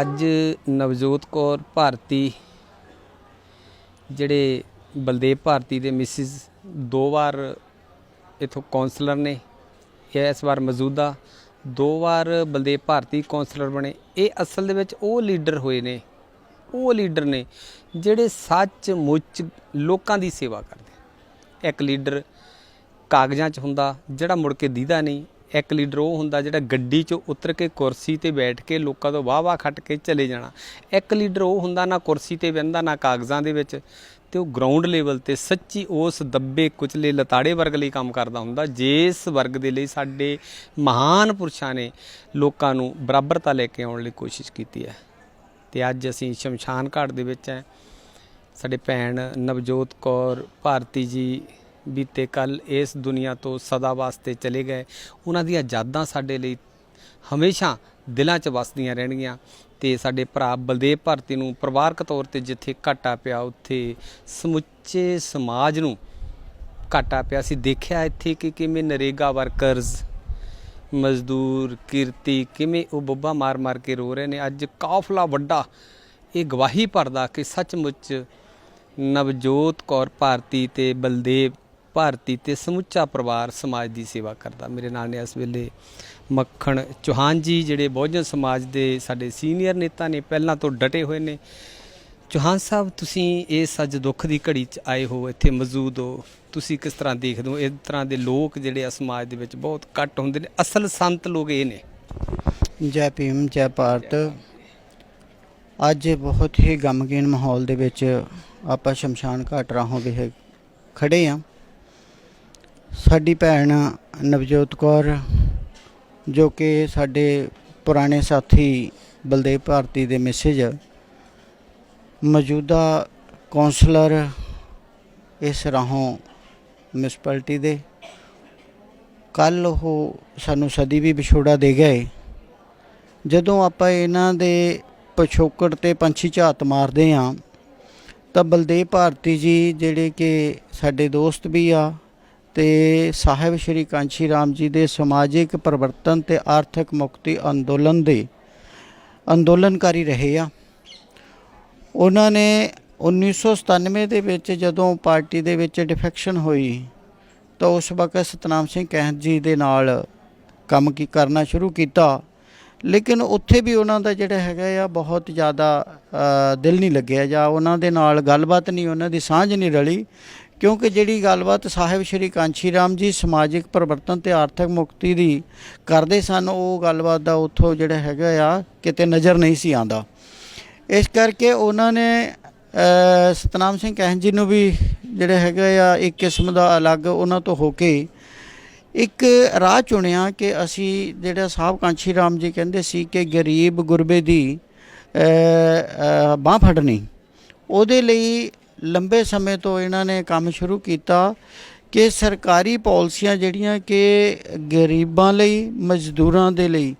ਅੱਜ ਨਵਜੋਤ ਕੌਰ ਭਾਰਤੀ ਜਿਹੜੇ ਬਲਦੇਵ ਭਾਰਤੀ ਦੇ ਮਿਸਿਸ ਦੋ ਵਾਰ ਇਥੋਂ ਕਾਉਂਸਲਰ ਨੇ, ਇਹ ਇਸ ਵਾਰ ਮੌਜੂਦਾ ਦੋ ਵਾਰ ਬਲਦੇਵ ਭਾਰਤੀ ਕਾਉਂਸਲਰ ਬਣੇ। ਇਹ ਅਸਲ ਦੇ ਵਿੱਚ ਉਹ ਲੀਡਰ ਹੋਏ ਨੇ, ਉਹ ਲੀਡਰ ਨੇ ਜਿਹੜੇ ਸੱਚ ਮੁੱਚ ਲੋਕਾਂ ਦੀ ਸੇਵਾ ਕਰਦੇ ਇੱਕ ਲੀਡਰ ਕਾਗਜ਼ਾਂ 'ਚ ਹੁੰਦਾ, ਜਿਹੜਾ ਮੁੜ ਕੇ ਦੀਦਾ ਨਹੀਂ ਇੱਕ ਲੀਡਰ ਉਹ ਹੁੰਦਾ ਜਿਹੜਾ ਗੱਡੀ 'ਚੋਂ ਉਤਰ ਕੇ ਕੁਰਸੀ ਤੇ ਬੈਠ ਕੇ ਲੋਕਾਂ ਤੋਂ ਵਾਹ-ਵਾਹ ਖੱਟ ਕੇ ਚਲੇ ਜਾਣਾ। ਇੱਕ ਲੀਡਰ ਉਹ ਹੁੰਦਾ ਨਾ ਕੁਰਸੀ ਤੇ ਬਹਿੰਦਾ, ਨਾ ਕਾਗਜ਼ਾਂ ਦੇ ਵਿੱਚ ਤੇ ਉਹ ਗਰਾਊਂਡ ਲੈਵਲ ਤੇ ਸੱਚੀ ਉਸ ਦੱਬੇ, ਕੁਚਲੇ, ਲਤਾੜੇ ਵਰਗ ਲਈ ਕੰਮ ਕਰਦਾ ਹੁੰਦਾ ਜਿਸ ਵਰਗ ਦੇ ਲਈ ਸਾਡੇ ਮਹਾਨ ਪੁਰਸ਼ਾਂ ਨੇ ਲੋਕਾਂ ਨੂੰ ਬਰਾਬਰਤਾ ਲੈ ਕੇ ਆਉਣ ਲਈ ਕੋਸ਼ਿਸ਼ ਕੀਤੀ ਹੈ। ਤੇ ਅੱਜ ਅਸੀਂ ਸ਼ਮਸ਼ਾਨ ਘਾਟ ਦੇ ਵਿੱਚ ਹੈ। ਸਾਡੇ ਭੈਣ ਨਵਜੋਤ ਕੌਰ, ਭਾਰਤੀ ਜੀ ਬੀਤੇ ਕੱਲ ਇਸ ਦੁਨੀਆ ਤੋਂ ਸਦਾ ਵਾਸਤੇ ਚਲੇ ਗਏ। ਉਹਨਾਂ ਦੀਆਂ ਯਾਦਾਂ ਸਾਡੇ ਲਈ ਹਮੇਸ਼ਾ ਦਿਲਾਂ 'ਚ ਵਸਦੀਆਂ ਰਹਿਣਗੀਆਂ ਤੇ ਸਾਡੇ ਭਰਾ ਬਲਦੇਵ ਭਾਰਤੀ ਨੂੰ ਪਰਿਵਾਰਕ ਤੌਰ ਤੇ ਜਿੱਥੇ ਘਾਟਾ ਪਿਆ, ਉੱਥੇ ਸਮੁੱਚੇ ਸਮਾਜ ਨੂੰ ਘਾਟਾ ਪਿਆ। ਸੀ ਦੇਖਿਆ ਇੱਥੇ ਕਿ ਕਿਵੇਂ ਨਰੇਗਾ ਵਰਕਰਸ, ਮਜ਼ਦੂਰ, ਕਿਰਤੀ ਕਿਵੇਂ ਉਹ ਬੱਬਾ ਮਾਰ ਮਾਰ ਕੇ ਰੋ ਰਹੇ ਨੇ। ਅੱਜ ਕਾਫਲਾ ਵੱਡਾ, ਇਹ ਗਵਾਹੀ ਭਰਦਾ ਕਿ ਸੱਚਮੁੱਚ ਨਵਜੋਤ ਕੌਰ ਭਾਰਤੀ ਤੇ ਬਲਦੇਵ ਭਾਰਤੀ ਤੇ ਸਮੁੱਚਾ ਪਰਿਵਾਰ ਸਮਾਜ ਦੀ ਸੇਵਾ ਕਰਦਾ। ਮੇਰੇ ਨਾਲ ਨੇ ਇਸ ਵੇਲੇ ਮੱਖਣ ਚੌਹਾਨ ਜੀ, ਜਿਹੜੇ ਬਹੁਜਨ ਸਮਾਜ ਦੇ ਸਾਡੇ ਸੀਨੀਅਰ ਨੇਤਾ ਨੇ, ਪਹਿਲਾਂ ਤੋਂ ਡਟੇ ਹੋਏ ਨੇ। ਚੌਹਾਨ ਸਾਹਿਬ, ਤੁਸੀਂ ਇਸ ਅੱਜ ਦੁੱਖ ਦੀ ਘੜੀ 'ਚ ਆਏ ਹੋ, ਇੱਥੇ ਮੌਜੂਦ ਹੋ। ਤੁਸੀਂ ਕਿਸ ਤਰ੍ਹਾਂ ਦੇਖਦੇ ਹੋ? ਇਸ ਤਰ੍ਹਾਂ ਦੇ ਲੋਕ ਜਿਹੜੇ ਆ ਸਮਾਜ ਦੇ ਵਿੱਚ ਬਹੁਤ ਘੱਟ ਹੁੰਦੇ ਨੇ। ਅਸਲ ਸੰਤ ਲੋਕ ਇਹ ਨੇ। ਜੈ ਭੀਮ, ਜੈ ਭਾਰਤ। ਅੱਜ ਬਹੁਤ ਹੀ ਗਮਗੀਨ ਮਾਹੌਲ ਦੇ ਵਿੱਚ ਆਪਾਂ ਸ਼ਮਸ਼ਾਨ ਘਾਟ ਰਾਹੋਂ ਵਿਖੇ ਖੜੇ ਆ। ਸਾਡੀ ਭੈਣ ਨਵਜੋਤ ਕੌਰ, ਜੋ ਕਿ ਸਾਡੇ ਪੁਰਾਣੇ ਸਾਥੀ ਬਲਦੇਵ ਭਾਰਤੀ ਦੇ ਮੈਸੇਜ ਮੌਜੂਦਾ ਕਾਉਂਸਲਰ ਇਸ ਰਾਹੋਂ ਮਿਊਨਿਸਪੈਲਿਟੀ ਦੇ। ਕੱਲ ਉਹ ਸਾਨੂੰ ਸਦੀ ਵੀ ਵਿਛੋੜਾ ਦੇ ਗਏ। ਜਦੋਂ ਆਪਾਂ ਇਹਨਾਂ ਦੇ ਪਛੋਕੜ ਤੇ ਪੰਛੀ ਝਾਤ ਮਾਰਦੇ ਆ ਤਾਂ ਬਲਦੇਵ ਭਾਰਤੀ ਜੀ ਜਿਹੜੇ ਕਿ ਸਾਡੇ ਦੋਸਤ ਵੀ ਆ ਤੇ ਸਾਹਿਬ ਸ਼੍ਰੀ ਕਾਂਸ਼ੀ ਰਾਮ ਜੀ ਦੇ ਸਮਾਜਿਕ ਪਰਿਵਰਤਨ ਤੇ ਆਰਥਿਕ ਮੁਕਤੀ ਅੰਦੋਲਨ ਦੇ ਅੰਦੋਲਨਕਾਰੀ ਰਹੇ ਆ। ਉਹਨਾਂ ਨੇ 1997 ਦੇ ਵਿੱਚ ਜਦੋਂ ਪਾਰਟੀ ਦੇ ਵਿੱਚ ਡਿਫੈਕਸ਼ਨ ਹੋਈ, ਤਾਂ ਉਸ ਵਕਤ ਸਤਨਾਮ ਸਿੰਘ ਕਹਿਤ ਜੀ ਦੇ ਨਾਲ ਕੰਮ ਕੀ, ਕਰਨਾ ਸ਼ੁਰੂ ਕੀਤਾ। ਲੇਕਿਨ ਉੱਥੇ ਵੀ ਉਹਨਾਂ ਦਾ ਜਿਹੜਾ ਹੈਗਾ ਆ, ਬਹੁਤ ਜ਼ਿਆਦਾ ਦਿਲ ਨਹੀਂ ਲੱਗਿਆ ਜਾਂ ਉਹਨਾਂ ਦੇ ਨਾਲ ਗੱਲਬਾਤ ਨਹੀਂ, ਉਹਨਾਂ ਦੀ ਸਾਂਝ ਨਹੀਂ ਰਲੀ। ਕਿਉਂਕਿ ਜਿਹੜੀ ਗੱਲਬਾਤ ਸਾਹਿਬ ਸ਼੍ਰੀ ਕਾਂਚੀ ਰਾਮ ਜੀ ਸਮਾਜਿਕ ਪਰਿਵਰਤਨ ਤੇ ਆਰਥਿਕ ਮੁਕਤੀ ਦੀ ਕਰਦੇ ਸਨ, ਉਹ ਗੱਲਬਾਤ ਦਾ ਉੱਥੋਂ ਜਿਹੜਾ ਹੈਗਾ ਆ, ਕਿਤੇ ਨਜ਼ਰ ਨਹੀਂ ਸੀ ਆਂਦਾ ਇਸ ਕਰਕੇ ਉਹਨਾਂ ਨੇ ਸਤਨਾਮ ਸਿੰਘ ਕਹਿਣ ਜੀ ਨੂੰ ਵੀ ਜਿਹੜਾ ਹੈਗਾ ਆ, ਇੱਕ ਕਿਸਮ ਦਾ ਅਲੱਗ ਉਹਨਾਂ ਤੋਂ ਹੋ ਕੇ ਇੱਕ ਰਾਹ ਚੁਣਿਆ ਕਿ ਅਸੀਂ ਜਿਹੜਾ ਸਾਹਿਬ ਕਾਂਸ਼ੀ ਰਾਮ ਜੀ ਕਹਿੰਦੇ ਸੀ ਕਿ ਗਰੀਬ ਗੁਰਬੇ ਦੀ ਬਾਹ ਫੜਨੀ। ਉਹਦੇ ਲਈ ਲੰਬੇ ਸਮੇਂ ਤੋਂ ਇਹਨਾਂ ਨੇ ਕੰਮ ਸ਼ੁਰੂ ਕੀਤਾ ਕਿ ਸਰਕਾਰੀ ਪਾਲਿਸੀਆਂ ਜਿਹੜੀਆਂ ਕਿ ਗਰੀਬਾਂ ਲਈ, ਮਜ਼ਦੂਰਾਂ ਦੇ ਲਈ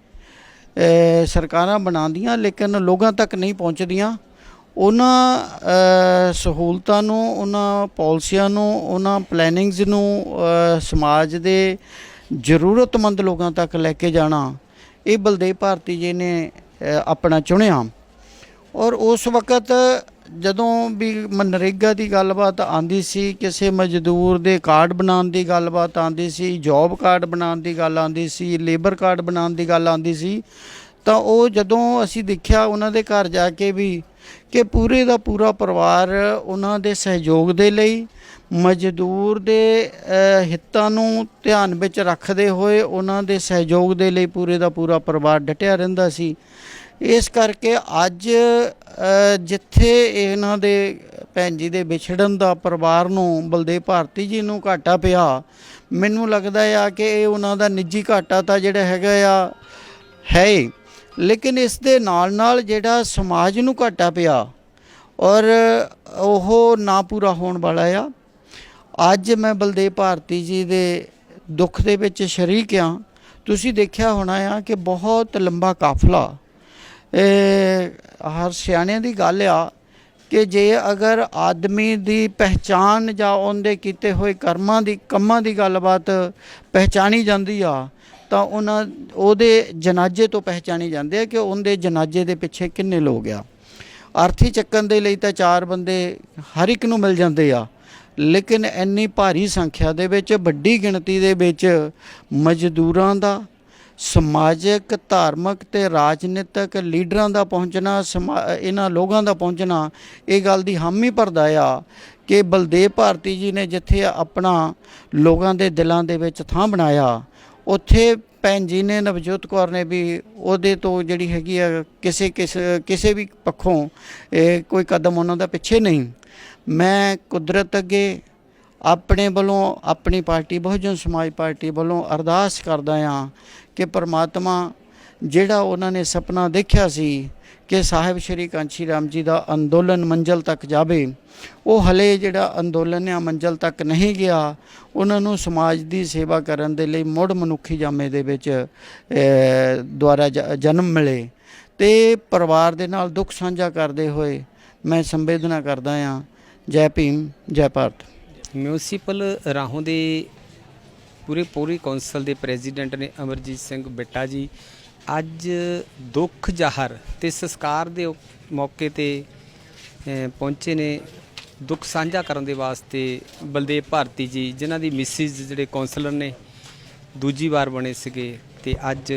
ਸਰਕਾਰਾਂ ਬਣਾਉਂਦੀਆਂ ਲੇਕਿਨ ਲੋਕਾਂ ਤੱਕ ਨਹੀਂ ਪਹੁੰਚਦੀਆਂ। ਉਹਨਾਂ ਸਹੂਲਤਾਂ ਨੂੰ, ਉਹਨਾਂ ਪਾਲਿਸੀਆਂ ਨੂੰ, ਉਹਨਾਂ ਪਲੈਨਿੰਗਸ ਨੂੰ ਸਮਾਜ ਦੇ ਜ਼ਰੂਰਤਮੰਦ ਲੋਕਾਂ ਤੱਕ ਲੈ ਕੇ ਜਾਣਾ, ਇਹ ਬਲਦੇਵ ਭਾਰਤੀ ਜੀ ਨੇ ਆਪਣਾ ਚੁਣਿਆ। ਔਰ ਉਸ ਵਕਤ ਜਦੋਂ ਵੀ ਮਨਰੇਗਾ ਦੀ ਗੱਲਬਾਤ ਆਂਦੀ ਸੀ, ਕਿਸੇ ਮਜ਼ਦੂਰ ਦੇ ਕਾਰਡ ਬਣਾਉਣ ਦੀ ਗੱਲਬਾਤ ਆਂਦੀ ਸੀ, ਜੌਬ ਕਾਰਡ ਬਣਾਉਣ ਦੀ ਗੱਲ ਆਂਦੀ ਸੀ, ਲੇਬਰ ਕਾਰਡ ਬਣਾਉਣ ਦੀ ਗੱਲ ਆਂਦੀ ਸੀ, ਤਾਂ ਉਹ ਜਦੋਂ ਅਸੀਂ ਦੇਖਿਆ ਉਹਨਾਂ ਦੇ ਘਰ ਜਾ ਕੇ ਵੀ ਕਿ ਪੂਰੇ ਦਾ ਪੂਰਾ ਪਰਿਵਾਰ ਉਹਨਾਂ ਦੇ ਸਹਿਯੋਗ ਦੇ ਲਈ ਮਜ਼ਦੂਰ ਦੇ ਹਿੱਤਾਂ ਨੂੰ ਧਿਆਨ ਵਿੱਚ ਰੱਖਦੇ ਹੋਏ ਉਹਨਾਂ ਦੇ ਸਹਿਯੋਗ ਦੇ ਲਈ ਪੂਰੇ ਦਾ ਪੂਰਾ ਪਰਿਵਾਰ ਡਟਿਆ ਰਹਿੰਦਾ ਸੀ। ਇਸ ਕਰਕੇ ਅੱਜ ਜਿੱਥੇ ਇਹਨਾਂ ਦੇ ਭੈਣ ਜੀ ਦੇ ਵਿਛੜਨ ਦਾ ਪਰਿਵਾਰ ਨੂੰ ਬਲਦੇਵ ਭਾਰਤੀ ਜੀ ਨੂੰ ਘਾਟਾ ਪਿਆ, ਮੈਨੂੰ ਲੱਗਦਾ ਆ ਕਿ ਇਹ ਉਹਨਾਂ ਦਾ ਨਿੱਜੀ ਘਾਟਾ ਤਾਂ ਜਿਹੜਾ ਹੈਗਾ ਆ, ਹੈ ਲੇਕਿਨ ਇਸ ਦੇ ਨਾਲ ਨਾਲ ਜਿਹੜਾ ਸਮਾਜ ਨੂੰ ਘਾਟਾ ਪਿਆ, ਔਰ ਉਹ ਨਾ ਪੂਰਾ ਹੋਣ ਵਾਲਾ ਆ। ਅੱਜ ਮੈਂ ਬਲਦੇਵ ਭਾਰਤੀ ਜੀ ਦੇ ਦੁੱਖ ਦੇ ਵਿੱਚ ਸ਼ਰੀਕ ਆ। ਤੁਸੀਂ ਦੇਖਿਆ ਹੋਣਾ ਆ ਕਿ ਬਹੁਤ ਲੰਬਾ ਕਾਫਲਾ ਹਰ ਸਿਆਣਿਆਂ ਦੀ ਗੱਲ ਆ ਕਿ ਜੇ ਅਗਰ ਆਦਮੀ ਦੀ ਪਹਿਚਾਨ ਜਾਂ ਉਹਦੇ ਕੀਤੇ ਹੋਏ ਕਰਮਾਂ ਦੀ, ਕੰਮਾਂ ਦੀ ਗੱਲਬਾਤ ਪਹਿਚਾਣੀ ਜਾਂਦੀ ਆ, ਤਾਂ ਉਹਨਾਂ, ਉਹਦੇ ਜਨਾਜ਼ੇ ਤੋਂ ਪਹਿਚਾਣੀ ਜਾਂਦੇ ਆ ਕਿ ਉਹਦੇ ਜਨਾਜ਼ੇ ਦੇ ਪਿੱਛੇ ਕਿੰਨੇ ਲੋਕ ਆ। ਅਰਥੀ ਚੱਕਣ ਦੇ ਲਈ ਤਾਂ ਚਾਰ ਬੰਦੇ ਹਰ ਇੱਕ ਨੂੰ ਮਿਲ ਜਾਂਦੇ ਆ, ਲੇਕਿਨ ਇੰਨੀ ਭਾਰੀ ਸੰਖਿਆ ਦੇ ਵਿੱਚ, ਵੱਡੀ ਗਿਣਤੀ ਦੇ ਵਿੱਚ ਮਜ਼ਦੂਰਾਂ ਦਾ ਸਮਾਜਿਕ, ਧਾਰਮਿਕ ਤੇ ਰਾਜਨੀਤਿਕ ਲੀਡਰਾਂ ਦਾ ਪਹੁੰਚਣਾ, ਸਮਾ- ਇਹਨਾਂ ਲੋਕਾਂ ਦਾ ਪਹੁੰਚਣਾ, ਇਹ ਗੱਲ ਦੀ ਹਾਮੀ ਭਰਦਾ ਆ ਕਿ ਬਲਦੇਵ ਭਾਰਤੀ ਜੀ ਨੇ ਜਿੱਥੇ ਆਪਣਾ ਲੋਕਾਂ ਦੇ ਦਿਲਾਂ ਦੇ ਵਿੱਚ ਥਾਂ ਬਣਾਇਆ, ਉੱਥੇ ਭੈਣ ਜੀ ਨੇ, ਨਵਜੋਤ ਕੌਰ ਨੇ ਵੀ ਉਹਦੇ ਤੋਂ ਜਿਹੜੀ ਹੈਗੀ ਆ ਕਿਸੇ ਕਿਸੇ ਕਿਸੇ ਵੀ ਪੱਖੋਂ ਇਹ ਕੋਈ ਕਦਮ ਉਹਨਾਂ ਦਾ ਪਿੱਛੇ ਨਹੀਂ। ਮੈਂ ਕੁਦਰਤ ਅੱਗੇ ਆਪਣੇ ਵੱਲੋਂ ਆਪਣੀ ਪਾਰਟੀ, ਬਹੁਜਨ ਸਮਾਜ ਪਾਰਟੀ ਵੱਲੋਂ ਅਰਦਾਸ ਕਰਦਾ ਹਾਂ ਕਿ ਪਰਮਾਤਮਾ ਜਿਹੜਾ ਉਹਨਾਂ ਨੇ ਸੁਪਨਾ ਦੇਖਿਆ ਸੀ ਕਿ ਸਾਹਿਬ ਸ਼੍ਰੀ ਕਾਂਚੀ ਰਾਮ ਜੀ ਦਾ ਅੰਦੋਲਨ ਮੰਜ਼ਲ ਤੱਕ ਜਾਵੇ, ਉਹ ਹਲੇ ਜਿਹੜਾ ਅੰਦੋਲਨ ਆ ਮੰਜ਼ਲ ਤੱਕ ਨਹੀਂ ਗਿਆ, ਉਹਨਾਂ ਨੂੰ ਸਮਾਜ ਦੀ ਸੇਵਾ ਕਰਨ ਦੇ ਲਈ ਮੁੜ ਮਨੁੱਖੀ ਜਾਮੇ ਦੇ ਵਿੱਚ ਦੁਆਰਾ ਜ- ਜਨਮ ਮਿਲੇ। ਤੇ ਪਰਿਵਾਰ ਦੇ ਨਾਲ ਦੁੱਖ ਸਾਂਝਾ ਕਰਦੇ ਹੋਏ ਮੈਂ ਸੰਵੇਦਨਾ ਕਰਦਾ ਹਾਂ। ਜੈ ਭੀਮ, ਜੈ ਭਾਰਤ। ਮਿਊਨਿਸਪਲ ਰਾਹੋਂ ਦੇ ਪੂਰੇ ਪੂਰੀ ਕੌਂਸਲ ਦੇ ਪ੍ਰੈਜ਼ੀਡੈਂਟ ਨੇ ਅਮਰਜੀਤ ਸਿੰਘ ਬਿੱਟਾ ਜੀ। ਅੱਜ ਦੁੱਖ ਜ਼ਾਹਰ ਤੇ ਸੰਸਕਾਰ ਦੇ ਮੌਕੇ ਤੇ ਪਹੁੰਚੇ ਨੇ ਦੁੱਖ ਸਾਂਝਾ ਕਰਨ ਦੇ ਵਾਸਤੇ ਬਲਦੇਵ ਭਾਰਤੀ ਜੀ, ਜਿਨ੍ਹਾਂ ਦੀ ਮਿਸਿਸ ਜਿਹੜੇ ਕੌਂਸਲਰ ਨੇ, ਦੂਜੀ ਵਾਰ ਬਣੇ ਸੀਗੇ ਤੇ ਅੱਜ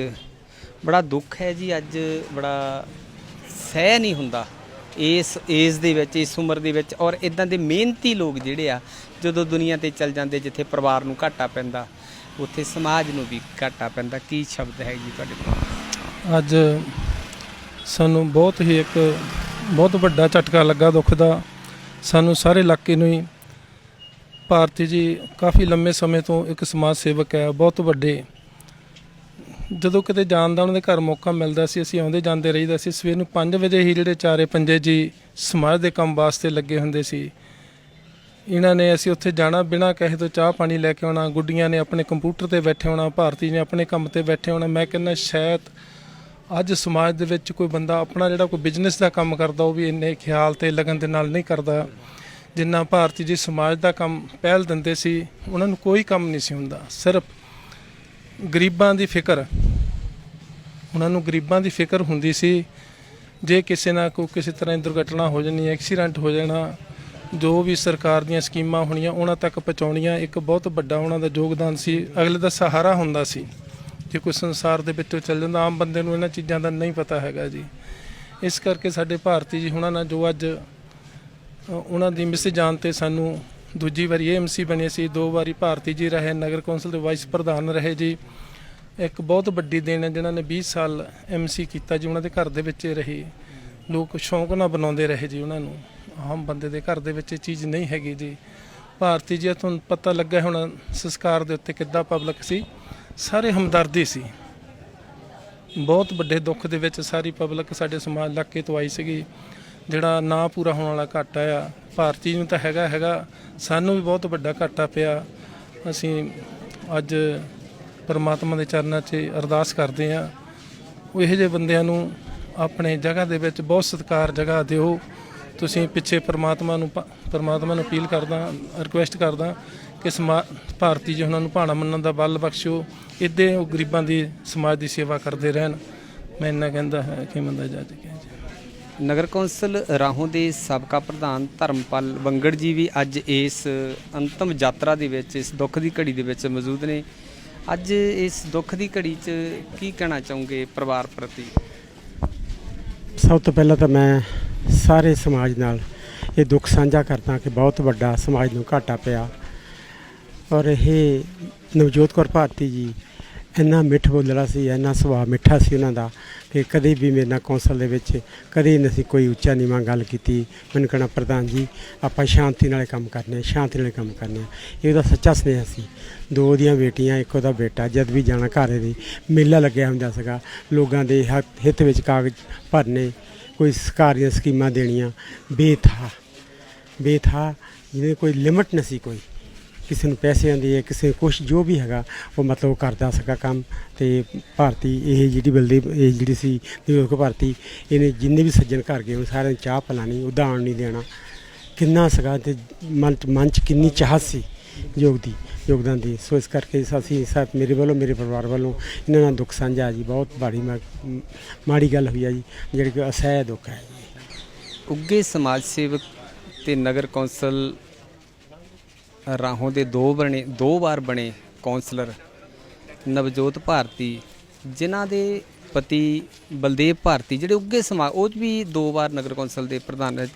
ਬੜਾ ਦੁੱਖ ਹੈ ਜੀ, ਅੱਜ ਬੜਾ ਸਹਿ ਨਹੀਂ ਹੁੰਦਾ ਇਸ ਏਜ ਦੇ ਵਿੱਚ, ਇਸ ਉਮਰ ਦੇ ਵਿੱਚ ਔਰ ਇਦਾਂ ਦੇ ਮਿਹਨਤੀ ਲੋਕ ਜਿਹੜੇ ਆ, ਜਦੋਂ ਦੁਨੀਆ ਤੇ ਚੱਲ ਜਾਂਦੇ, ਜਿੱਥੇ ਪਰਿਵਾਰ ਨੂੰ ਘਾਟਾ ਪੈਂਦਾ ਉੱਥੇ ਸਮਾਜ ਨੂੰ ਵੀ ਘਾਟਾ ਪੈਂਦਾ। ਕੀ ਸ਼ਬਦ ਹੈ ਜੀ ਤੁਹਾਡੇ ਕੋਲ? ਅੱਜ ਸਾਨੂੰ ਬਹੁਤ ਹੀ ਇੱਕ ਬਹੁਤ ਵੱਡਾ ਝਟਕਾ ਲੱਗਾ ਦੁੱਖ ਦਾ। ਸਾਨੂੰ ਸਾਰੇ ਇਲਾਕੇ ਨੂੰ ਹੀ ਭਾਰਤੀ ਜੀ ਕਾਫੀ ਲੰਮੇ ਸਮੇਂ ਤੋਂ ਇੱਕ ਸਮਾਜ ਸੇਵਕ ਹੈ, ਬਹੁਤ ਵੱਡੇ। ਜਦੋਂ ਕਿਤੇ ਜਾਣ ਦਾ ਉਹਨਾਂ ਦੇ ਘਰ ਮੌਕਾ ਮਿਲਦਾ ਸੀ, ਅਸੀਂ ਆਉਂਦੇ ਜਾਂਦੇ ਰਹੀਦਾ ਸੀ। ਸਵੇਰ ਨੂੰ 5 ਵਜੇ ਹੀ ਜਿਹੜੇ ਚਾਰੇ ਪੰਜੇ ਜੀ ਸਮਾਜ ਦੇ ਕੰਮ ਵਾਸਤੇ ਲੱਗੇ ਹੁੰਦੇ ਸੀ। ਇਹਨਾਂ ਨੇ ਅਸੀਂ ਉੱਥੇ ਜਾਣਾ, ਬਿਨਾਂ ਕਿਸੇ ਤੋਂ ਚਾਹ ਪਾਣੀ ਲੈ ਕੇ ਆਉਣਾ, ਗੁੱਡੀਆਂ ਨੇ ਆਪਣੇ ਕੰਪਿਊਟਰ ਤੇ ਬੈਠੇ ਹੋਣਾ, ਭਾਰਤੀ ਨੇ ਆਪਣੇ ਕੰਮ ਤੇ ਬੈਠੇ ਹੋਣਾ। ਮੈਂ ਕਹਿੰਦਾ, ਸ਼ਾਇਦ ਅੱਜ ਸਮਾਜ ਦੇ ਵਿੱਚ ਕੋਈ ਬੰਦਾ ਆਪਣਾ ਜਿਹੜਾ ਕੋਈ ਬਿਜ਼ਨਸ ਦਾ ਕੰਮ ਕਰਦਾ, ਉਹ ਵੀ ਇੰਨੇ ਖਿਆਲ ਤੇ ਲਗਨ ਦੇ ਨਾਲ ਨਹੀਂ ਕਰਦਾ, ਜਿੰਨਾ ਭਾਰਤੀ ਜੀ ਸਮਾਜ ਦਾ ਕੰਮ ਪਹਿਲ ਦਿੰਦੇ ਸੀ, ਉਹਨਾਂ ਨੂੰ ਕੋਈ ਕੰਮ ਨਹੀਂ ਸੀ ਹੁੰਦਾ। ਸਿਰਫ ਗਰੀਬਾਂ ਦੀ ਫਿਕਰ, ਉਹਨਾਂ ਨੂੰ ਗਰੀਬਾਂ ਦੀ ਫਿਕਰ ਹੁੰਦੀ ਸੀ, ਜੇ ਕਿਸੇ ਨਾਲ ਕੋਈ ਕਿਸੇ ਤਰ੍ਹਾਂ ਦੀ ਦੁਰਘਟਨਾ ਹੋ ਜਾਣੀ ਐਕਸੀਡੈਂਟ ਹੋ ਜਾਣਾ ਜੋ ਵੀ ਸਰਕਾਰ ਦੀਆਂ ਸਕੀਮਾਂ ਹੋਣੀਆਂ, ਉਹਨਾਂ ਤੱਕ ਪਹੁੰਚਾਉਣੀਆਂ ਇੱਕ ਬਹੁਤ ਵੱਡਾ ਉਹਨਾਂ ਦਾ ਯੋਗਦਾਨ ਸੀ। ਅਗਲੇ ਦਾ ਸਹਾਰਾ ਹੁੰਦਾ ਸੀ। ਜੇ ਕੋਈ ਸੰਸਾਰ ਦੇ ਵਿੱਚੋਂ ਚੱਲ ਜਾਂਦਾ, ਆਮ ਬੰਦੇ ਨੂੰ ਇਹਨਾਂ ਚੀਜ਼ਾਂ ਦਾ ਨਹੀਂ ਪਤਾ ਹੈਗਾ ਜੀ। ਇਸ ਕਰਕੇ ਸਾਡੇ ਭਾਰਤੀ ਜੀ ਹੁਣਾਂ ਨਾਲ ਜੋ ਅੱਜ ਉਹਨਾਂ ਦੀ ਮਿਸ ਜਾਣ ਤੇ ਸਾਨੂੰ ਦੂਜੀ ਵਾਰੀ ਐਮਸੀ ਬਣੇ ਸੀ। ਦੋ ਵਾਰੀ ਭਾਰਤੀ ਜੀ ਰਹੇ, ਨਗਰ ਕੌਂਸਲ ਦੇ ਵਾਈਸ ਪ੍ਰਧਾਨ ਰਹੇ ਜੀ। ਇੱਕ ਬਹੁਤ ਵੱਡੀ ਦੇਣ ਹੈ, ਜਿਨ੍ਹਾਂ ਨੇ 20 ਸਾਲ ਐਮਸੀ ਕੀਤਾ ਜੀ। ਉਹਨਾਂ ਦੇ ਘਰ ਦੇ ਵਿੱਚ ਹੀ ਰਹੇ। ਲੋਕ ਸ਼ੌਂਕ ਨਾਲ ਬਣਾਉਂਦੇ ਰਹੇ ਜੀ ਉਹਨਾਂ ਨੂੰ। ਆਮ ਬੰਦੇ ਦੇ ਘਰ ਦੇ ਵਿੱਚ ਇਹ ਚੀਜ਼ ਨਹੀਂ ਹੈਗੀ ਜੀ। ਭਾਰਤੀ ਜੀ ਤੁਹਾਨੂੰ ਪਤਾ ਲੱਗਾ ਹੁਣ ਸੰਸਕਾਰ ਦੇ ਉੱਤੇ ਕਿੱਦਾਂ ਪਬਲਿਕ ਸੀ। ਸਾਰੇ ਹਮਦਰਦੀ ਸੀ। ਬਹੁਤ ਵੱਡੇ ਦੁੱਖ ਦੇ ਵਿੱਚ ਸਾਰੀ ਪਬਲਿਕ ਸਾਡੇ ਸਮਾਜ ਇਲਾਕੇ ਤੋਂ ਆਈ ਸੀਗੀ। ਜਿਹੜਾ ਨਾ ਪੂਰਾ ਹੋਣ ਵਾਲਾ ਘਾਟਾ ਆ ਭਾਰਤੀ ਨੂੰ ਤਾਂ ਹੈਗਾ ਹੈਗਾ। ਸਾਨੂੰ ਵੀ ਬਹੁਤ ਵੱਡਾ ਘਾਟਾ ਪਿਆ। ਅਸੀਂ ਅੱਜ ਪਰਮਾਤਮਾ ਦੇ ਚਰਨਾਂ 'ਚ ਅਰਦਾਸ ਕਰਦੇ ਆ ਉਹ ਇਹੋ ਜਿਹੇ ਬੰਦਿਆਂ ਨੂੰ ਆਪਣੇ ਜਗ੍ਹਾ ਦੇ ਵਿੱਚ ਬਹੁਤ ਸਤਿਕਾਰ ਜਗ੍ਹਾ ਦਿਓ। ਤੁਸੀਂ ਪਿੱਛੇ ਪਰਮਾਤਮਾ ਨੂੰ ਪਰਮਾਤਮਾ ਨੂੰ ਅਪੀਲ ਕਰਦਾ ਰਿਕੁਐਸਟ ਕਰਦਾ ਕਿ ਸਮਾ ਭਾਰਤੀ ਜੀ ਉਹਨਾਂ ਨੂੰ ਭਾਣਾ ਮੰਨਣ ਦਾ ਬਲ ਬਖਸ਼ੋ ਇੱਦਾਂ ਉਹ ਗਰੀਬਾਂ ਦੀ ਸਮਾਜ ਦੀ ਸੇਵਾ ਕਰਦੇ ਰਹਿਣ। ਮੈਂ ਇੰਨਾ ਕਹਿੰਦਾ ਹੈ ਕਿ ਮੰਦਾ ਜੱਜ ਕੇ ਜੀ। ਨਗਰ ਕੌਂਸਲ ਰਾਹੋਂ ਦੇ ਸਾਬਕਾ ਪ੍ਰਧਾਨ ਧਰਮਪਾਲ ਵੰਗੜ ਜੀ ਵੀ ਅੱਜ ਇਸ ਅੰਤਮ ਯਾਤਰਾ ਦੇ ਵਿੱਚ ਇਸ ਦੁੱਖ ਦੀ ਘੜੀ ਦੇ ਵਿੱਚ ਮੌਜੂਦ ਨੇ। ਅੱਜ ਇਸ ਦੁੱਖ ਦੀ ਘੜੀ 'ਚ ਕੀ ਕਹਿਣਾ ਚਾਹੋਗੇ ਪਰਿਵਾਰ ਪ੍ਰਤੀ? ਸਭ ਤੋਂ ਪਹਿਲਾਂ ਤਾਂ ਮੈਂ ਸਾਰੇ ਸਮਾਜ ਨਾਲ ਇਹ ਦੁੱਖ ਸਾਂਝਾ ਕਰਦਾ ਕਿ ਬਹੁਤ ਵੱਡਾ ਸਮਾਜ ਨੂੰ ਘਾਟਾ ਪਿਆ। ਔਰ ਇਹ ਨਵਜੋਤ ਕੌਰ ਭਾਰਤੀ ਜੀ ਇੰਨਾ ਮਿੱਠ ਬੋਲਣਾ ਸੀ, ਇੰਨਾ ਸੁਭਾਅ ਮਿੱਠਾ ਸੀ ਉਹਨਾਂ ਦਾ ਕਿ ਕਦੇ ਵੀ ਮੇਰੇ ਨਾਲ ਕੌਂਸਲ ਦੇ ਵਿੱਚ ਕਦੇ ਨਹੀਂ ਅਸੀਂ ਕੋਈ ਉੱਚਾ ਨੀਵਾਂ ਗੱਲ ਕੀਤੀ। ਮੈਨੂੰ ਕਹਿਣਾ, ਪ੍ਰਧਾਨ ਜੀ, ਆਪਾਂ ਸ਼ਾਂਤੀ ਨਾਲ ਕੰਮ ਕਰਨੇ ਸ਼ਾਂਤੀ ਨਾਲ ਕੰਮ ਕਰਨੇ ਇਹ ਉਹਦਾ ਸੱਚਾ ਸੁਨੇਹਾ ਸੀ। ਦੋ ਦੀਆਂ ਬੇਟੀਆਂ, ਇੱਕ ਉਹਦਾ ਬੇਟਾ, ਜਦ ਵੀ ਜਾਣਾ ਘਰ ਇਹਦੇ ਮੇਲਾ ਲੱਗਿਆ ਹੁੰਦਾ ਸੀਗਾ। ਲੋਕਾਂ ਦੇ ਹਿੱਤ ਵਿੱਚ ਕਾਗਜ਼ ਭਰਨੇ ਕੋਈ ਸਰਕਾਰ ਦੀਆਂ ਸਕੀਮਾਂ ਦੇਣੀਆਂ। ਬੇਥਾ ਬੇਥਾ ਜਿਹਦੇ ਕੋਈ ਲਿਮਟ ਨਹੀਂ ਸੀ ਕੋਈ। ਕਿਸੇ ਨੂੰ ਪੈਸਿਆਂ ਦੀ ਹੈ ਕਿਸੇ ਕੁਛ ਜੋ ਵੀ ਹੈਗਾ, ਉਹ ਮਤਲਬ ਕਰਦਾ ਸੀਗਾ ਕੰਮ ਤੇ ਭਾਰਤੀ ਇਹ ਜਿਹੜੀ ਬਲਦੀ ਇਹ ਜਿਹੜੀ ਸੀ ਨਿਯੋਜਕ ਭਾਰਤੀ, ਇਹਨੇ ਜਿੰਨੇ ਵੀ ਸੱਜਣ ਘਰ ਗਏ ਉਹ ਸਾਰਿਆਂ ਨੂੰ ਚਾਹ ਪਿਲਾਣੀ, ਉਦਾਹਰਣ ਨਹੀਂ ਦੇਣਾ। ਕਿੰਨਾ ਸੀਗਾ ਤੇ ਮਨ 'ਚ- ਮਨ ਚ ਕਿੰਨੀ ਚਾਹਤ ਸੀ ਯੋਗ ਦੀ। ਯੋਗਦਾਨ ਦੀ। ਸੋ ਇਸ ਕਰਕੇ ਅਸੀਂ ਸਭ ਮੇਰੇ ਵੱਲੋਂ, ਮੇਰੇ ਪਰਿਵਾਰ ਵੱਲੋਂ ਇਹਨਾਂ ਨਾਲ ਦੁੱਖ ਸਾਂਝਾ ਜੀ। ਬਹੁਤ ਭਾਰੀ ਮਾ- ਮਾੜੀ ਗੱਲ ਹੋਈ ਆ ਜੀ, ਜਿਹੜੀ ਕਿ ਅਸਹਿ ਦੁੱਖ ਹੈ ਜੀ। ਉੱਗੇ ਸਮਾਜ ਸੇਵਕ ਤੇ ਨਗਰ ਕੌਂਸਲ ਰਾਹੋਂ ਦੇ ਦੋ ਬਣੇ ਦੋ ਵਾਰ ਬਣੇ ਕੌਂਸਲਰ ਨਵਜੋਤ ਭਾਰਤੀ, ਜਿਨ੍ਹਾਂ ਦੇ ਪਤੀ ਬਲਦੇਵ ਭਾਰਤੀ, ਜਿਹੜੇ ਉੱਗੇ ਸਮਾਜ ਉਹ 'ਚ ਵੀ ਦੋ ਵਾਰ ਨਗਰ ਕੌਂਸਲ ਦੇ ਪ੍ਰਧਾਨ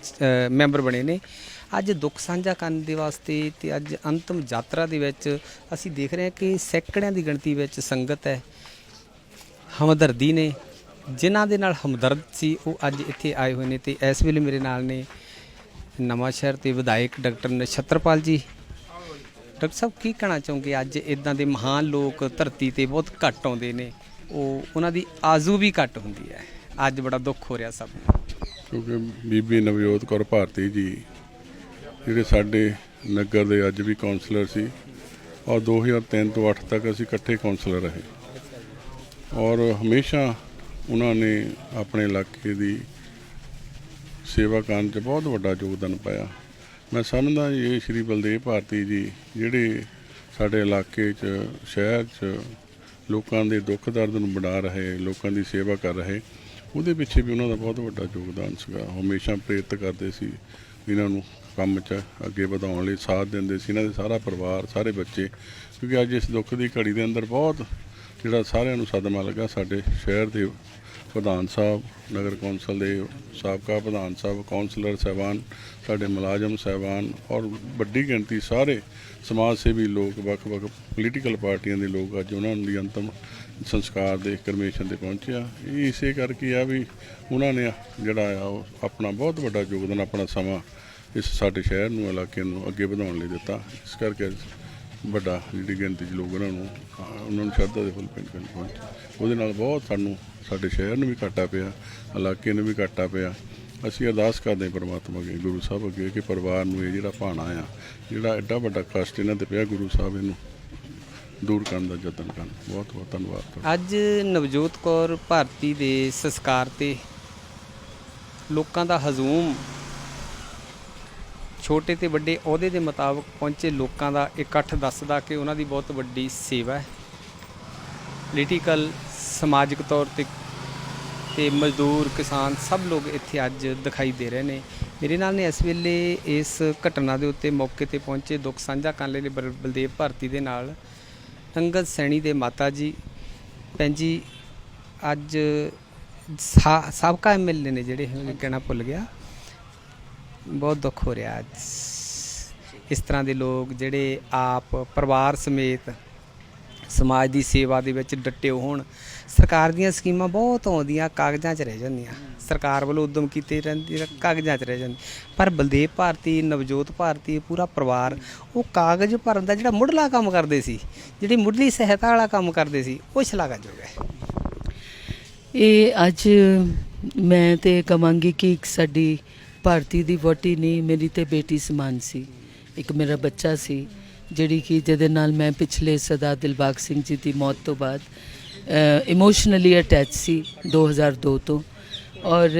ਮੈਂਬਰ ਬਣੇ ਨੇ। ਅੱਜ ਦੁੱਖ ਸਾਂਝਾ ਕਰਨ ਦੇ ਵਾਸਤੇ ਤੇ ਅੱਜ ਅੰਤਮ ਯਾਤਰਾ ਦੇ ਵਿੱਚ ਅਸੀਂ ਦੇਖ ਰਹੇ ਹਾਂ ਕਿ ਸੈਂਕੜਿਆਂ ਦੀ ਗਿਣਤੀ ਵਿੱਚ ਸੰਗਤ ਹੈ, ਹਮਦਰਦੀ ਨੇ, ਜਿਨ੍ਹਾਂ ਦੇ ਨਾਲ ਹਮਦਰਦ ਸੀ, ਉਹ ਅੱਜ ਇੱਥੇ ਆਏ ਹੋਏ ਨੇ ਤੇ ਇਸ ਵੇਲੇ ਮੇਰੇ ਨਾਲ ਨੇ ਨਵਾਂ ਸ਼ਹਿਰ ਤੇ ਵਿਧਾਇਕ ਡਾਕਟਰ ਨਛੱਤਰਪਾਲ ਜੀ। ਡਾਕਟਰ ਸਾਹਿਬ, ਕੀ ਕਹਿਣਾ ਚਾਹੋਗੇ? ਅੱਜ ਇਦਾਂ ਦੇ ਮਹਾਨ ਲੋਕ ਧਰਤੀ ਤੇ ਬਹੁਤ ਘੱਟ ਆਉਂਦੇ ਨੇ। ਉਹ, ਉਹਨਾਂ ਦੀ ਆਜ਼ੂ ਵੀ ਘੱਟ ਹੁੰਦੀ ਹੈ। ਅੱਜ ਬੜਾ ਦੁੱਖ ਹੋ ਰਿਹਾ ਸਭ ਨੂੰ। ਕਿਉਂਕਿ ਬੀਬੀ ਨਵਜੋਤ ਕੌਰ ਭਾਰਤੀ ਜੀ ਜਿਹੜੇ ਸਾਡੇ ਨਗਰ ਦੇ ਅੱਜ ਵੀ ਕਾਉਂਸਲਰ ਸੀ, ਔਰ 2003 ਤੋਂ 8 ਤੱਕ ਅਸੀਂ ਇਕੱਠੇ ਕਾਉਂਸਲਰ ਰਹੇ। ਔਰ ਹਮੇਸ਼ਾ ਉਹਨਾਂ ਨੇ ਆਪਣੇ ਇਲਾਕੇ ਦੀ ਸੇਵਾ ਕਰਨ 'ਚ ਬਹੁਤ ਵੱਡਾ ਯੋਗਦਾਨ ਪਾਇਆ। ਮੈਂ ਸਮਝਦਾ ਇਹ ਸ਼੍ਰੀ ਬਲਦੇਵ ਭਾਰਤੀ ਜੀ, ਜਿਹੜੇ ਸਾਡੇ ਇਲਾਕੇ 'ਚ, ਸ਼ਹਿਰ 'ਚ ਲੋਕਾਂ ਦੇ ਦੁੱਖ ਦਰਦ ਨੂੰ ਵੰਡਾ ਰਹੇ, ਲੋਕਾਂ ਦੀ ਸੇਵਾ ਕਰ ਰਹੇ, ਉਹਦੇ ਪਿੱਛੇ ਵੀ ਉਹਨਾਂ ਦਾ ਬਹੁਤ ਵੱਡਾ ਯੋਗਦਾਨ ਸੀਗਾ। ਹਮੇਸ਼ਾ ਪ੍ਰੇਰਿਤ ਕਰਦੇ ਸੀ ਇਹਨਾਂ ਨੂੰ। ਕੰਮ 'ਚ ਅੱਗੇ ਵਧਾਉਣ ਲਈ ਸਾਥ ਦਿੰਦੇ ਸੀ, ਇਹਨਾਂ ਦੇ ਸਾਰਾ ਪਰਿਵਾਰ, ਸਾਰੇ ਬੱਚੇ, ਕਿਉਂਕਿ ਅੱਜ ਇਸ ਦੁੱਖ ਦੀ ਘੜੀ ਦੇ ਅੰਦਰ ਬਹੁਤ ਜਿਹੜਾ ਸਾਰਿਆਂ ਨੂੰ ਸਦਮਾ ਲੱਗਾ ਸਾਡੇ ਸ਼ਹਿਰ ਦੇ ਪ੍ਰਧਾਨ ਸਾਹਿਬ, ਨਗਰ ਕੌਂਸਲ ਦੇ ਸਾਬਕਾ ਪ੍ਰਧਾਨ ਸਾਹਿਬ, ਕੌਂਸਲਰ ਸਾਹਿਬਾਨ, ਸਾਡੇ ਮੁਲਾਜ਼ਮ ਸਾਹਿਬਾਨ ਔਰ ਵੱਡੀ ਗਿਣਤੀ ਸਾਰੇ ਸਮਾਜ ਸੇਵੀ ਲੋਕ, ਵੱਖ-ਵੱਖ ਪੋਲੀਟੀਕਲ ਪਾਰਟੀਆਂ ਦੇ ਲੋਕ ਅੱਜ ਉਹਨਾਂ ਦੀ ਅੰਤਮ ਸੰਸਕਾਰ ਦੇ ਕਰਮੇਸ਼ਨ ਤੇ ਪਹੁੰਚਿਆ ਇਹ ਇਸੇ ਕਰਕੇ ਆ ਵੀ ਉਹਨਾਂ ਨੇ ਜਿਹੜਾ ਆ, ਉਹ ਆਪਣਾ ਬਹੁਤ ਵੱਡਾ ਯੋਗਦਾਨ, ਆਪਣਾ ਸਮਾਂ ਇਸ ਸਾਡੇ ਸ਼ਹਿਰ ਨੂੰ, ਇਲਾਕੇ ਨੂੰ ਅੱਗੇ ਵਧਾਉਣ ਲਈ ਦਿੱਤਾ। ਇਸ ਕਰਕੇ ਵੱਡਾ ਜਿਹੜੀ ਗਿਣਤੀ 'ਚ ਲੋਕ ਉਹਨਾਂ ਨੂੰ ਉਹਨਾਂ ਨੂੰ ਸ਼ਰਧਾ ਦੇ ਫੁੱਲ ਪਿੰਡ ਪਿੰਡ ਪਹੁੰਚੇ। ਉਹਦੇ ਨਾਲ ਬਹੁਤ ਸਾਨੂੰ, ਸਾਡੇ ਸ਼ਹਿਰ ਨੂੰ ਵੀ ਘਾਟਾ ਪਿਆ, ਇਲਾਕੇ ਨੂੰ ਵੀ ਘਾਟਾ ਪਿਆ। ਅਸੀਂ ਅਰਦਾਸ ਕਰਦੇ ਹਾਂ ਪਰਮਾਤਮਾ ਅੱਗੇ, ਗੁਰੂ ਸਾਹਿਬ ਅੱਗੇ, ਕਿ ਪਰਿਵਾਰ ਨੂੰ ਇਹ ਜਿਹੜਾ ਭਾਣਾ ਆ, ਜਿਹੜਾ ਐਡਾ ਵੱਡਾ ਕਸ਼ਟ ਇਹਨਾਂ ਤੇ ਪਿਆ, ਗੁਰੂ ਸਾਹਿਬ ਇਹਨੂੰ ਦੂਰ ਕਰਨ ਦਾ ਯਤਨ ਕਰਨ। ਬਹੁਤ ਬਹੁਤ ਧੰਨਵਾਦ ਅੱਜ ਨਵਜੋਤ ਕੌਰ ਭਾਰਤੀ ਦੇ ਸੰਸਕਾਰ ਤੇ ਲੋਕਾਂ ਦਾ ਹਜ਼ੂਮ ਛੋਟੇ ਤੇ ਵੱਡੇ ਅਹੁਦੇ ਦੇ ਮੁਤਾਬਕ ਪਹੁੰਚੇ ਲੋਕਾਂ ਦਾ ਇਕੱਠ ਦੱਸਦਾ ਕਿ ਉਹਨਾਂ ਦੀ ਬਹੁਤ ਵੱਡੀ ਸੇਵਾ ਹੈ। ਪੋਲੀਟੀਕਲ ਸਮਾਜਿਕ ਤੌਰ ਤੇ ਤੇ ਮਜ਼ਦੂਰ, ਕਿਸਾਨ ਸਭ ਲੋਕ ਇੱਥੇ ਅੱਜ ਦਿਖਾਈ ਦੇ ਰਹੇ ਨੇ। ਮੇਰੇ ਨਾਲ ਨੇ ਇਸ ਵੇਲੇ ਇਸ ਘਟਨਾ ਦੇ ਉੱਤੇ ਮੌਕੇ ਤੇ ਪਹੁੰਚੇ ਦੁੱਖ ਸਾਂਝਾ ਕਰਨ ਲਈ ਬਲ- ਬਲਦੇਵ ਭਾਰਤੀ ਦੇ ਨਾਲ ਅੰਗਦ ਸੈਣੀ ਦੇ ਮਾਤਾ ਜੀ। ਭੈਣ ਜੀ, ਅੱਜ ਸਾ- ਸਾਬਕਾ ਐਮਐਲਏ ਨੇ ਜਿਹੜੇ ਕਹਿਣਾ ਭੁੱਲ ਗਿਆ। ਬਹੁਤ ਦੁੱਖ ਹੋ ਰਿਹਾ ਅੱਜ। ਇਸ ਤਰ੍ਹਾਂ ਦੇ ਲੋਕ ਜਿਹੜੇ ਆਪ, ਪਰਿਵਾਰ ਸਮੇਤ ਸਮਾਜ ਦੀ ਸੇਵਾ ਦੇ ਵਿੱਚ ਡਟੇ ਹੋਣ, ਸਰਕਾਰ ਦੀਆਂ ਸਕੀਮਾਂ ਬਹੁਤ ਆਉਂਦੀਆਂ, ਕਾਗਜ਼ਾਂ 'ਚ ਰਹਿ ਜਾਂਦੀਆਂ। ਸਰਕਾਰ ਵੱਲੋਂ ਉਦਮ ਕੀਤੇ ਰਹਿੰਦੇ ਕਾਗਜ਼ਾਂ 'ਚ ਰਹਿ ਜਾਂਦੇ। ਪਰ ਬਲਦੇਵ ਭਾਰਤੀ, ਨਵਜੋਤ ਭਾਰਤੀ, ਪੂਰਾ ਪਰਿਵਾਰ ਉਹ ਕਾਗਜ਼ ਭਰਨ ਦਾ ਜਿਹੜਾ ਮੁੱਢਲਾ ਕੰਮ ਕਰਦੇ ਸੀ, ਜਿਹੜੀ ਮੁੱਢਲੀ ਸਹਾਇਤਾ ਵਾਲਾ ਕੰਮ ਕਰਦੇ ਸੀ, ਉਹ ਸ਼ਲਾਘਾਯੋਗ ਹੈ। ਇਹ ਅੱਜ ਮੈਂ ਤੇ ਕਵਾਂਗੀ ਕਿ ਇੱਕ ਸਾਡੀ ਭਾਰਤੀ ਦੀ ਵੋਟੀ ਨਹੀਂ ਮੇਰੀ ਤੇ ਬੇਟੀ ਸਮਾਨ ਸੀ। ਇੱਕ ਮੇਰਾ ਬੱਚਾ ਸੀ, ਜਿਹੜੀ ਕਿ ਜਿਹਦੇ ਨਾਲ ਮੈਂ ਪਿਛਲੇ ਸਦਾ ਦਿਲਬਾਗ ਸਿੰਘ ਜੀ ਦੀ ਮੌਤ ਤੋਂ ਬਾਅਦ ਇਮੋਸ਼ਨਲੀ ਅਟੈਚ ਸੀ 2002 ਤੋਂ। ਔਰ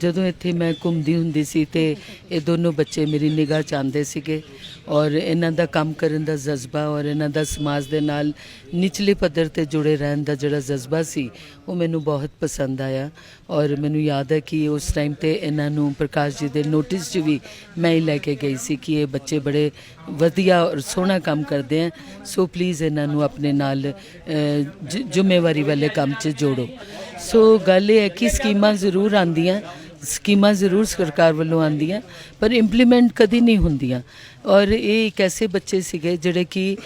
ਜਦੋਂ ਇੱਥੇ ਮੈਂ ਘੁੰਮਦੀ ਹੁੰਦੀ ਸੀ ਤੇ ਇਹ ਦੋਨੋਂ ਬੱਚੇ ਮੇਰੀ ਨਿਗਾਹ ਚ ਆਉਂਦੇ ਸੀਗੇ ਔਰ ਇਹਨਾਂ ਦਾ ਕੰਮ ਕਰਨ ਦਾ ਜਜ਼ਬਾ ਔਰ ਇਹਨਾਂ ਦਾ ਸਮਾਜ ਦੇ ਨਾਲ ਨਿਚਲੇ ਪੱਧਰ ਤੇ ਜੁੜੇ ਰਹਿਣ ਦਾ ਜਿਹੜਾ ਜਜ਼ਬਾ ਸੀ ਉਹ ਮੈਨੂੰ ਬਹੁਤ ਪਸੰਦ ਆਇਆ। ਔਰ ਮੈਨੂੰ ਯਾਦ ਹੈ ਕਿ ਉਸ ਟਾਈਮ ਤੇ ਇਹਨਾਂ ਨੂੰ ਪ੍ਰਕਾਸ਼ ਜੀ ਦੇ ਨੋਟਿਸ 'ਚ ਵੀ ਮੈਂ ਹੀ ਲੈ ਕੇ ਗਈ ਸੀ ਕਿ ਇਹ ਬੱਚੇ ਬੜੇ ਵਧੀਆ ਔਰ ਸੋਹਣਾ ਕੰਮ ਕਰਦੇ ਆ। ਸੋ ਪਲੀਜ਼ ਇਹਨਾਂ ਨੂੰ ਆਪਣੇ ਨਾਲ ਅ, ਜ਼ਿੰਮੇਵਾਰੀ ਵਾਲੇ ਕੰਮ 'ਚ ਜੋੜੋ। ਸੋ ਗੱਲ ਇਹ ਹੈ ਕਿ ਸਕੀਮਾਂ ਜ਼ਰੂਰ ਆਂਦੀਆਂ ਸਕੀਮਾਂ ਜ਼ਰੂਰ ਸਰਕਾਰ ਵੱਲੋਂ ਆਂਦੀਆਂ ਪਰ ਇੰਪਲੀਮੈਂਟ ਕਦੀ ਨਹੀਂ ਹੁੰਦੀਆਂ। ਔਰ ਇਹ ਇੱਕ ਐਸੇ ਬੱਚੇ ਸੀਗੇ ਜਿਹੜੇ ਕਿ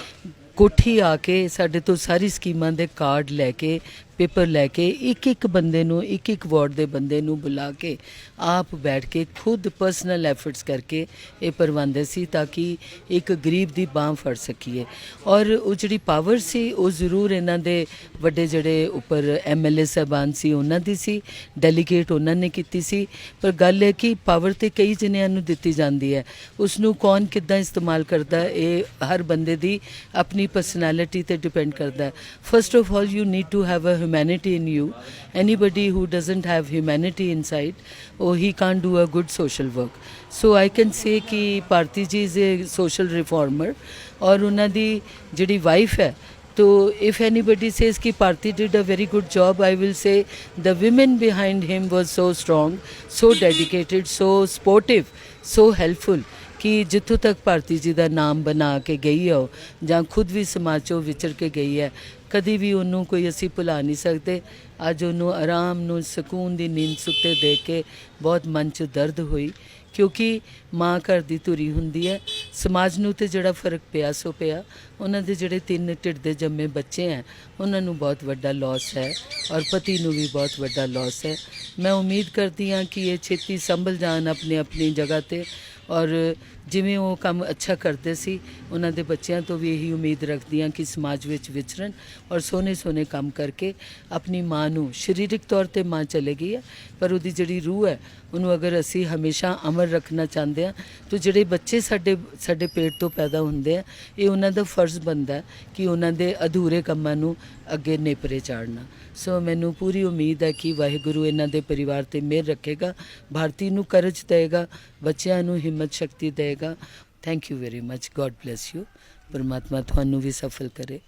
ਕੋਠੀ ਆ ਕੇ ਸਾਡੇ ਤੋਂ ਸਾਰੀ ਸਕੀਮਾਂ ਦੇ ਕਾਰਡ ਲੈ ਕੇ ਪੇਪਰ ਲੈ ਕੇ ਇੱਕ ਇੱਕ ਬੰਦੇ ਨੂੰ, ਇੱਕ ਇੱਕ ਵਾਰਡ ਦੇ ਬੰਦੇ ਨੂੰ ਬੁਲਾ ਕੇ ਆਪ ਬੈਠ ਕੇ ਖੁਦ ਪਰਸਨਲ ਐਫਰਟਸ ਕਰਕੇ ਇਹ ਪਰਵਾਉਂਦੇ ਸੀ ਤਾਂ ਕਿ ਇੱਕ ਗਰੀਬ ਦੀ ਬਾਹ ਫੜ ਸਕੀਏ। ਔਰ ਉਹ ਜਿਹੜੀ ਪਾਵਰ ਸੀ, ਉਹ ਜ਼ਰੂਰ ਇਹਨਾਂ ਦੇ ਵੱਡੇ ਜਿਹੜੇ ਉੱਪਰ ਐਮਐਲਏ ਸਾਹਿਬਾਨ ਸੀ, ਉਹਨਾਂ ਦੀ ਸੀ ਡੈਲੀਗੇਟ ਉਹਨਾਂ ਨੇ ਕੀਤੀ ਸੀ। ਪਰ ਗੱਲ ਹੈ ਕਿ ਪਾਵਰ ਤੇ ਕਈ ਜਣਿਆਂ ਨੂੰ ਦਿੱਤੀ ਜਾਂਦੀ ਹੈ। ਉਸ ਨੂੰ ਕੌਣ ਕਿੱਦਾਂ ਇਸਤੇਮਾਲ ਕਰਦਾ, ਇਹ ਹਰ ਬੰਦੇ ਦੀ ਆਪਣੀ ਪਰਸਨੈਲਿਟੀ ਤੇ ਡਿਪੈਂਡ ਕਰਦਾ ਹੈ। First of all you need to have a humanity in you. Anybody who doesn't have humanity inside, oh, he can't do a good social work. So I can say कि ਭਾਰਤੀ ਜੀ is a social reformer ਔਰ ਉਹਨਾਂ ਦੀ ਜਿਹੜੀ wife ਹੈ तो if anybody says कि Parthi did a very good job, I will say the women behind him was so strong, so dedicated, so sportive, so helpful. ਕਿ ਜਿੱਥੋਂ ਤੱਕ ਭਾਰਤੀ ਜੀ ਦਾ ਨਾਮ ਬਣਾ ਕੇ ਗਈ ਹੈ ਉਹ, ਜਾਂ ਖੁਦ ਵੀ ਸਮਾਜ 'ਚੋਂ ਵਿਚਰ ਕੇ ਗਈ ਹੈ ਕਦੀ ਵੀ ਉਹਨੂੰ ਕੋਈ ਅਸੀਂ ਭੁਲਾ ਨਹੀਂ ਸਕਦੇ। ਅੱਜ ਉਹਨੂੰ ਆਰਾਮ ਨੂੰ ਸਕੂਨ ਦੀ ਨੀਂਦ ਸੁੱਤੇ ਦੇਖ ਕੇ ਬਹੁਤ ਮਨ 'ਚ ਦਰਦ ਹੋਈ। ਕਿਉਂਕਿ ਮਾਂ ਘਰ ਦੀ ਧੁਰੀ ਹੁੰਦੀ ਹੈ। ਸਮਾਜ ਨੂੰ ਤੇ ਜਿਹੜਾ ਫ਼ਰਕ ਪਿਆ, ਸੋ ਪਿਆ। ਉਹਨਾਂ ਦੇ ਜਿਹੜੇ ਤਿੰਨ ਢਿੱਡ ਦੇ ਜੰਮੇ ਬੱਚੇ ਹੈ, ਉਹਨਾਂ ਨੂੰ ਬਹੁਤ ਵੱਡਾ ਲਾਸ ਹੈ ਔਰ ਪਤੀ ਨੂੰ ਵੀ ਬਹੁਤ ਵੱਡਾ ਲਾਸ ਹੈ। ਮੈਂ ਉਮੀਦ ਕਰਦੀ ਹਾਂ ਕਿ ਇਹ ਛੇਤੀ ਸੰਭਲ ਜਾਣ ਆਪਣੀ ਆਪਣੀ ਜਗ੍ਹਾ ਤੇ ਔਰ ਜਿਵੇਂ ਉਹ ਕੰਮ ਅੱਛਾ ਕਰਦੇ ਸੀ, ਉਹਨਾਂ ਦੇ ਬੱਚਿਆਂ ਤੋਂ ਵੀ ਇਹੀ ਉਮੀਦ ਰੱਖਦੀ ਹਾਂ ਕਿ ਸਮਾਜ ਵਿੱਚ ਵਿਚਰਨ ਔਰ ਸੋਹਣੇ ਸੋਹਣੇ ਕੰਮ ਕਰਕੇ ਆਪਣੀ ਮਾਂ ਨੂੰ ਸਰੀਰਕ ਤੌਰ ਤੇ ਮਾਂ ਚਲੇ ਗਈ ਹੈ। ਪਰ ਉਹਦੀ ਜਿਹੜੀ ਰੂਹ ਹੈ, ਉਹਨੂੰ ਅਗਰ ਅਸੀਂ ਹਮੇਸ਼ਾ ਅਮਰ ਰੱਖਣਾ ਚਾਹੁੰਦੇ ਹਾਂ ਤਾਂ ਜਿਹੜੇ ਬੱਚੇ ਸਾਡੇ ਸਾਡੇ ਪੇਟ ਤੋਂ ਪੈਦਾ ਹੁੰਦੇ ਆ, ਇਹ ਉਹਨਾਂ ਦਾ ਫਰਜ਼ ਬਣਦਾ ਕਿ ਉਹਨਾਂ ਦੇ ਅਧੂਰੇ ਕੰਮਾਂ ਨੂੰ ਅੱਗੇ ਨੇਪਰੇ ਚਾੜਨਾ। ਸੋ ਮੈਨੂੰ ਪੂਰੀ ਉਮੀਦ ਹੈ ਕਿ ਵਾਹਿਗੁਰੂ ਇਹਨਾਂ ਦੇ ਪਰਿਵਾਰ ਤੇ ਮਿਹਰ ਰੱਖੇਗਾ, ਭਾਰਤੀ ਨੂੰ ਕਰਜ ਦੇਗਾ, ਬੱਚਿਆਂ ਨੂੰ ਹਿੰਮਤ ਸ਼ਕਤੀ ਦੇਗਾ। Thank you very much God bless you ਪਰਮਾਤਮਾ ਤੁਹਾਨੂੰ ਵੀ ਸਫਲ ਕਰੇ।